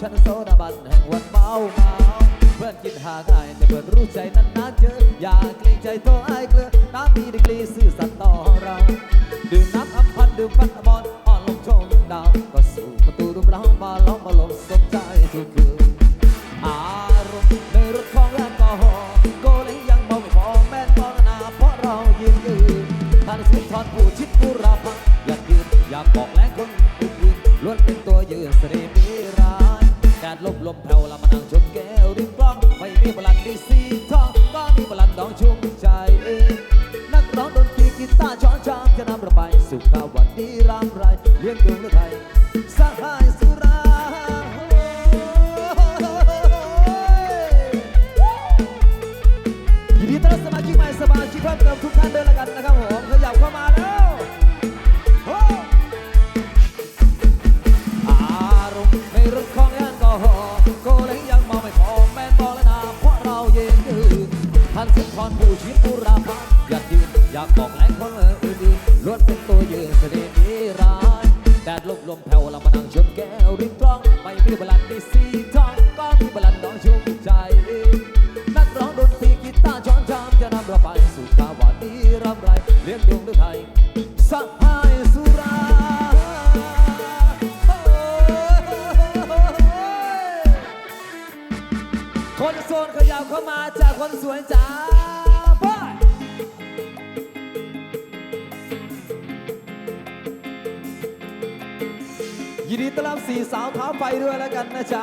ฉันโซนาบันแห่งวันเมาเมาเพื่อนกินหาง่ายแต่เพื่อนรู้ใจนั้น ร้องชุ่มใจ นักร้องดนตรีกีตาร์ช้อนชางจะนำเราไป สุขวันดีรำไรเลี้ยงดูเมืองไทย Belanda.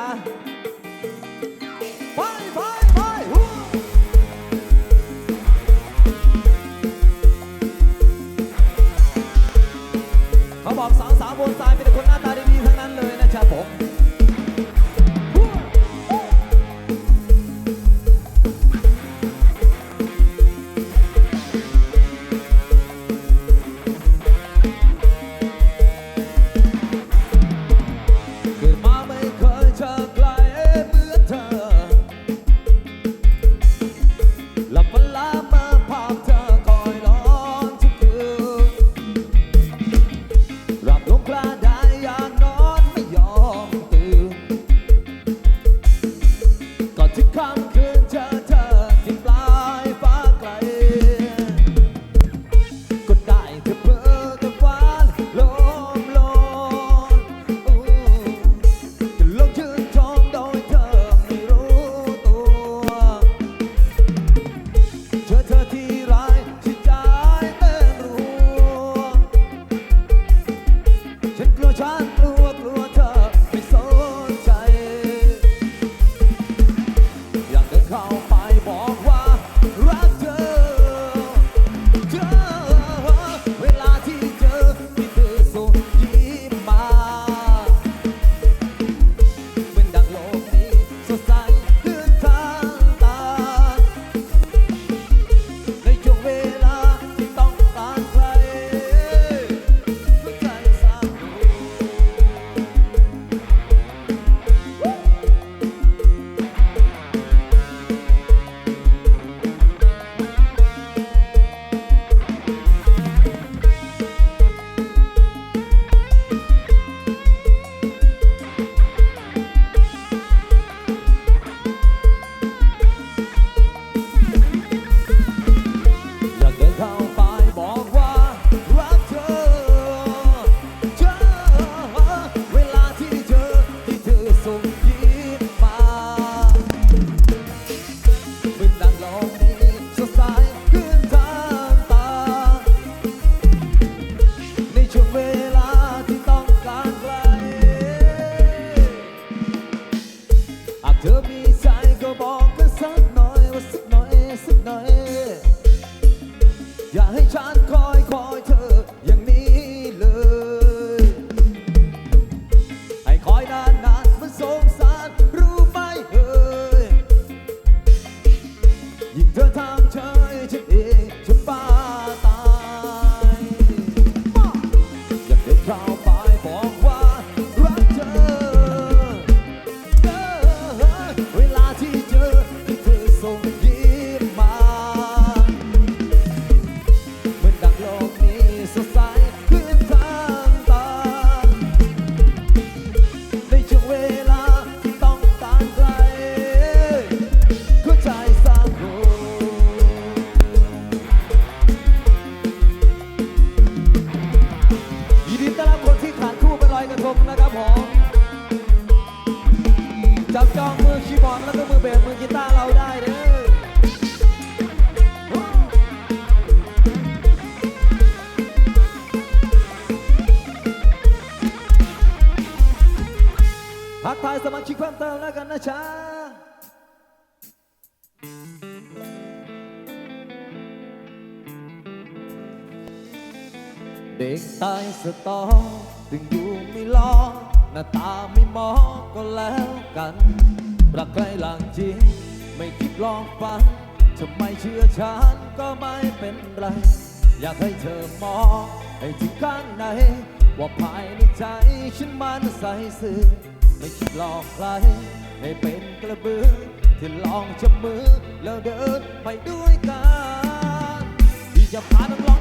I กองมือคีย์บอร์ดแล้วก็มือเบสมือกีตาร์เราได้เด้อพักทายสมาชิกเพิ่มเติมแล้วกันนะจ๊ะเด็กตายสตอถึงดูไม่รอ น้าตาไม่มองก็แล้วกัน รักใครหลังจริง ไม่คิดลองฟังทำไมเชื่อฉันก็ไม่เป็นไร อยากให้เธอมองให้ถึงข้างใน ว่าภายในใจฉันมันใส่ซื่อไม่คิดหลอกใครให้เป็นกระเบื้องที่ลองจับมือแล้วเดินไปด้วยกันที่จะพาทั้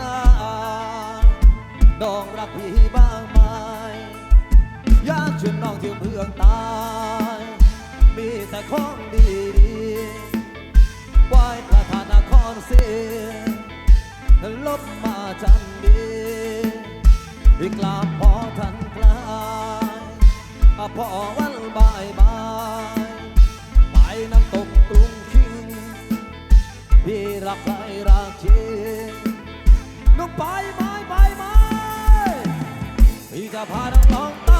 นาน้องรักพี่บ้างไหมอยากชวนน้องเที่ยวเมืองตาย มีแต่ของดีดีไหว้ประธานนครศรีลบมาจันดีอีกลาพอทันกลายอพอวันบายบายไปน้ำตกกรุงคิงพี่รักใครรักจริง ไปไหมไปไหมพี่จะพาน้องๆตง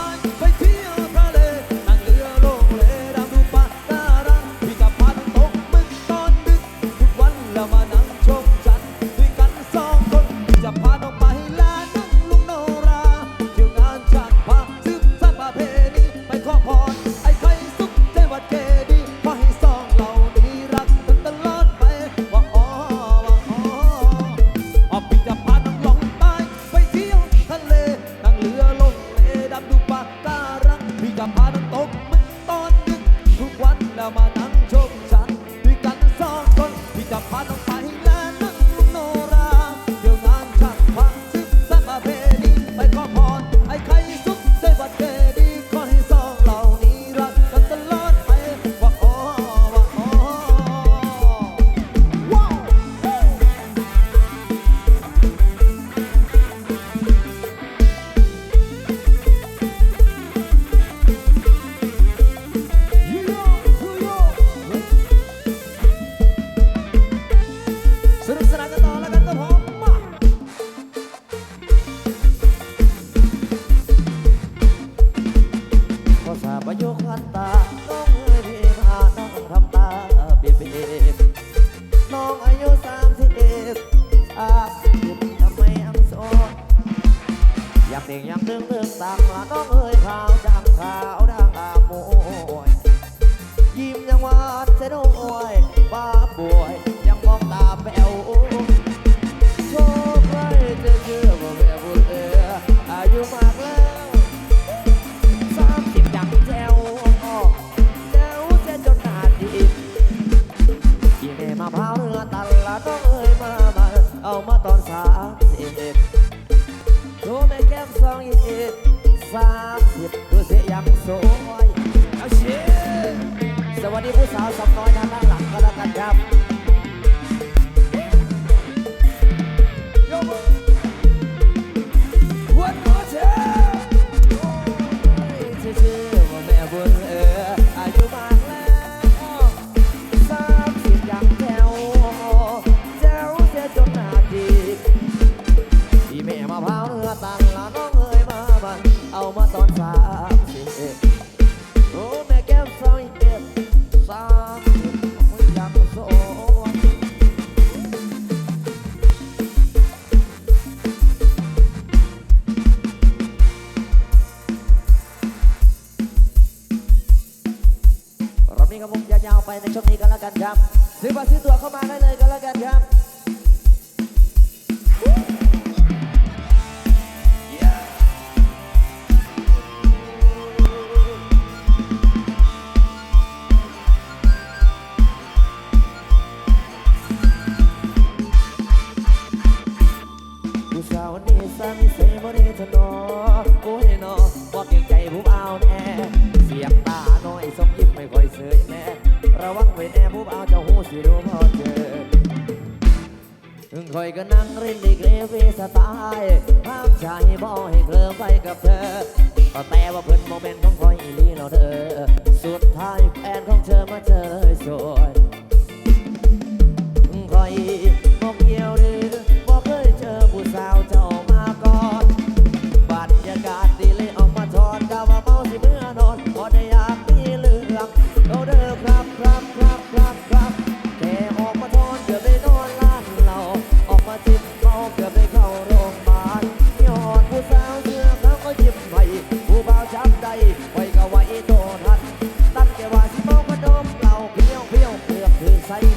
เ的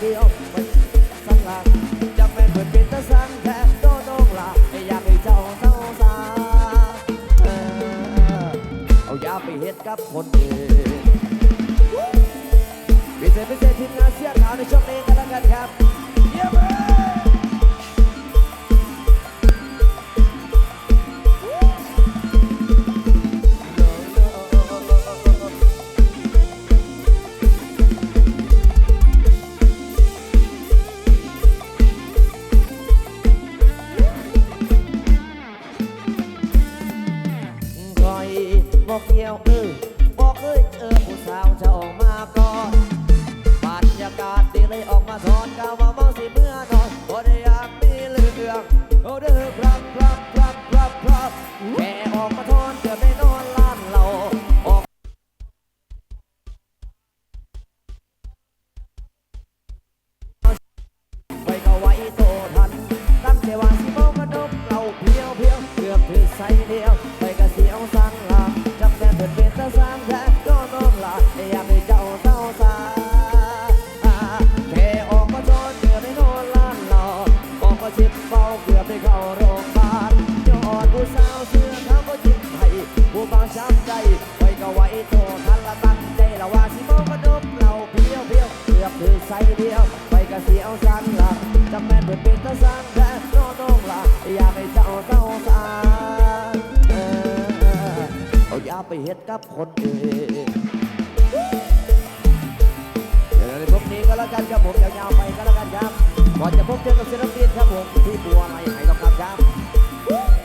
เดียวมัสังลัจะแม่นเปิดเป็นะสังแทบโตโต้งลัไม่อยากให้เจ้าเศร้าสาเเอายาไปเฮ็ดกับคนอื่นพิเศษพิเศษทีมงานเสียขาวในช่วงนี้กันแล้วกันครับ เยี่ ไปกันแล้วกันครับก่อนจะพบเจอกับศิลปินครับผมที่บัวไอยไหทองคำครับ